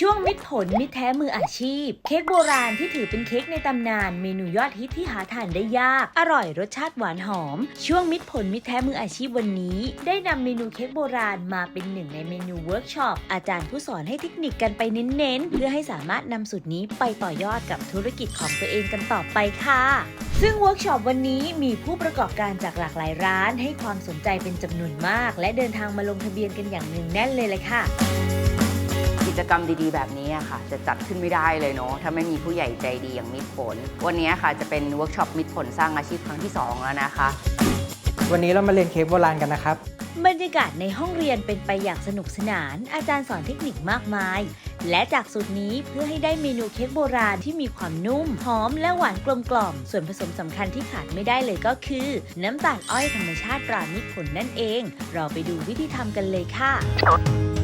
ช่วงมิตรผลมิตรแท้มืออาชีพ เค้กโบราณที่ถือเป็นเค้กในตำนาน เมนูยอดฮิตที่หาทานได้ยาก อร่อยรสชาติหวานหอม ช่วงมิตรผลมิตรแท้มืออาชีพวันนี้ ได้นำเมนูเค้กโบราณมาเป็นหนึ่งในเมนูเวิร์กช็อปอาจารย์ผู้สอนให้เทคนิคกันไปเน้นๆ เพื่อให้สามารถนำสูตรนี้ไปต่อยอดกับธุรกิจของตัวเองกันต่อไปค่ะ ซึ่งเวิร์กช็อปวันนี้มีผู้ประกอบการจากหลากหลายร้าน ให้ความสนใจเป็นจำนวนมาก และเดินทางมาลงทะเบียนกันอย่างหนึ่งแน่นเลยเลยค่ะ จกรรมดีๆ แบบนี้อะค่ะ จะจัดขึ้นไม่ได้เลยเนาะถ้าไม่มีผู้ใหญ่ใจดีอย่างมิตรผล วันนี้ค่ะจะเป็นเวิร์กช็อปมิตรผลสร้างอาชีพครั้งที่ 2 แล้วนะคะ วันนี้เรามาเรียนเค้กโบราณกันนะครับ บรรยากาศในห้องเรียนเป็นไปอย่างสนุกสนาน อาจารย์สอนเทคนิคมากมาย และจากสูตรนี้เพื่อให้ได้เมนูเค้กโบราณที่มีความนุ่ม หอมและหวานกลมกล่อม ส่วนผสมสำคัญที่ขาดไม่ได้เลยก็คือ น้ำตาลอ้อยธรรมชาติตรามิตรผลนั่นเอง เราไปดูวิธีทำกันเลยค่ะแป้งเ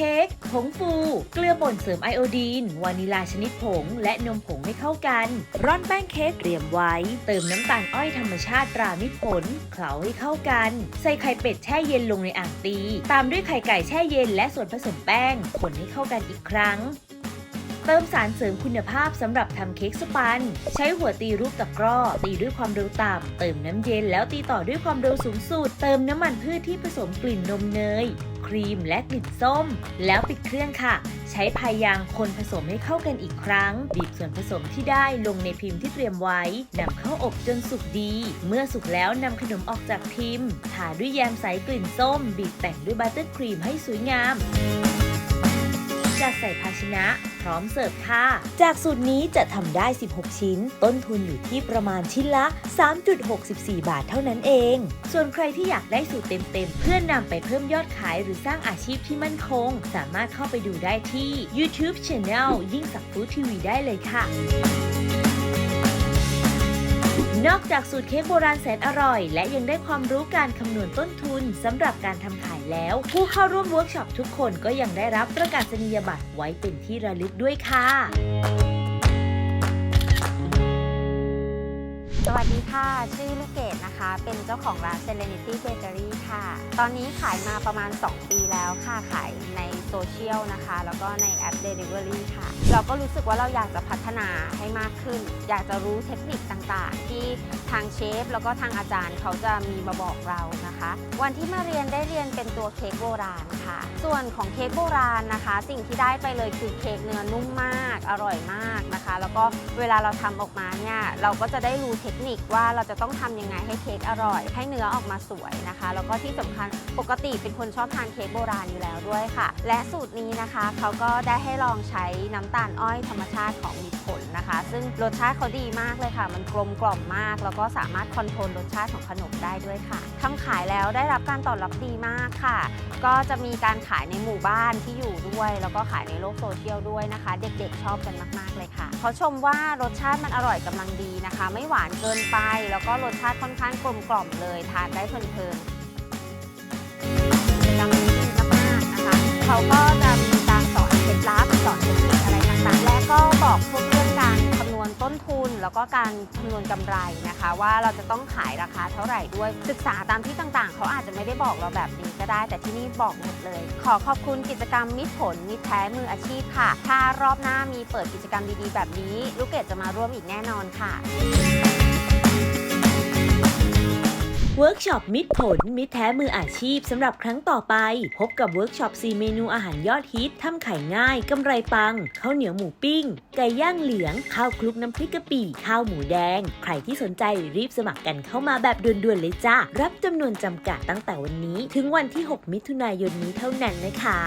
ค้กผงฟู เกลือป่นเสริมไอโอดีน วานิลาชนิดผง และนมผงให้เข้ากัน ร่อนแป้งเค้กเตรียมไว้ เติมน้ำตาลอ้อยธรรมชาติตรามิตรผล เคล้าให้เข้ากัน ใส่ไข่เป็ดแช่เย็นลงในอ่างตี ตามด้วยไข่ไก่แช่เย็นและส่วนผสมแป้ง คนให้เข้ากันอีกครั้ง เติมสารเสริมคุณภาพสำหรับทำเค้กสปัน ใช้หัวตีรูปตะกร้อ ตีด้วยความเร็วต่ำเติมน้ำเย็นแล้วตีต่อด้วยความเร็วสูงสุด เติมน้ำมันพืชที่ผสมกลิ่นนมเนย ครีมและกลิ่นส้ม แล้วปิดเครื่องค่ะ ใช้พายยางคนผสมให้เข้ากันอีกครั้ง บีบส่วนผสมที่ได้ลงในพิมพ์ที่เตรียมไว้นำเข้าอบจนสุกดี เมื่อสุกแล้วนำขนมออกจากพิมพ์ทาด้วยแยมใสกลิ่นส้ม บีบแต่งด้วยบัตเตอร์ครีมให้สวยงาม จัดใส่ภาชนะ พร้อมเสิร์ฟค่ะ จากสูตรนี้จะทำได้ 16 ชิ้น ต้นทุนอยู่ที่ประมาณชิ้นละ 3.64 บาทเท่านั้นเอง ส่วนใครที่อยากได้สูตรเต็มๆ เพื่อนำไปเพิ่มยอดขายหรือสร้างอาชีพที่มั่นคง สามารถเข้าไปดูได้ที่ YouTube Channel ยิ่งสักฟู้ดทีวีได้เลยค่ะ นอกจากสูตรเค้กโบราณแสนอร่อย และยังได้ความรู้การคำนวณต้นทุนสำหรับการทำขายแล้ว ผู้เข้าร่วมเวิร์กช็อปทุกคนก็ยังได้รับประกาศนียบัตรไว้เป็นที่ระลึกด้วยค่ะ สวัสดีค่ะ ชื่อลูกเกดนะคะ เป็นเจ้าของร้าน Serenity Bakery ค่ะ ตอนนี้ขายมาประมาณ 2 ปีแล้วค่ะ ขาย ชียลนะคะ แล้วก็ในแอป Delivery ค่ะ เราก็รู้สึกว่าเราอยากจะพัฒนาให้มากขึ้น อยากจะรู้เทคนิคต่างๆ ที่างเชฟแล้วก็ทางอาจารย์เขาจะมีมาบอกเรานะคะ วันที่มาเรียนได้เรียนเป็นตัวเค้กโบราณค่ะ ส่วนของเค้กโบราณนะคะ สิ่งที่ได้ไปเลยคือเค้กเนื้อนุ่มมาก อร่อยมากนะคะ แล้วก็เวลาเราทำออกมาเนี่ยเราก็จะได้รู้เทคนิคว่าเราจะต้องทำยังไงให้เค้กอร่อย ให้เนื้อออกมาสวยนะคะ แล้วก็ที่สำคัญปกติเป็นคนชอบทานเค้กโบราณอยู่แล้วด้วยค่ะ และสูตรนี้นะคะเขาก็ได้ให้ลองใช้น้ำตาลอ้อยธรรมชาติของมิตรผลนะคะ ซึ่งรสชาติเขาดีมากเลยค่ะ มันกลมกล่อมมาก แล้วก็สามารถคอนโทรลรสชาติของขนมได้ด้วยค่ะทำขายแล้วได้รับการตอบรับดีมากค่ะ ก็จะมีการขายในหมู่บ้านที่อยู่ด้วย แล้วก็ขายในโลกโซเชียลด้วยนะคะ เด็กๆชอบกันมากๆเลยค่ะเขาชมว่ารสชาติมันอร่อยกำลังดีนะคะ ไม่หวานเกินไป แล้วก็รสชาติค่อนข้างกลมกล่อมเลยทานได้เพลินๆกิจกรรมนี้ดีมากๆนะคะเขาก็ แล้วก็การคำนวณกำไรนะคะ ว่าเราจะต้องขายราคาเท่าไหร่ด้วยศึกษาตามที่ต่างๆ เขาอาจจะไม่ได้บอกเราแบบนี้ก็ได้ แต่ที่นี่บอกหมดเลย ขอขอบคุณกิจกรรมมิตรผลมิตรแท้มืออาชีพค่ะ ถ้ารอบหน้ามีเปิดกิจกรรมดีๆ แบบนี้ ลูกเกดจะมาร่วมอีกแน่นอนค่ะ ร์กช็อปมิตรผล มิตรแท้มืออาชีพสำหรับครั้งต่อไป พบกับเวิร์กช็อป 4 เมนูอาหารยอดฮิตทำไขายง่ายกำไรปังข้าวเหนียวหมูปิ้ง ไก่ย่างเหลือง ข้าวคลุกน้ำพริกกะปิข้าวหมูแดง ใครที่สนใจรีบสมัครกันเข้ามาแบบด่วนๆเลยจ้ารับจำนวนจำกัดตั้งแต่วันนี้ ถึงวันที่ 6 มิถุนายนนี้เท่านั้นนะคะ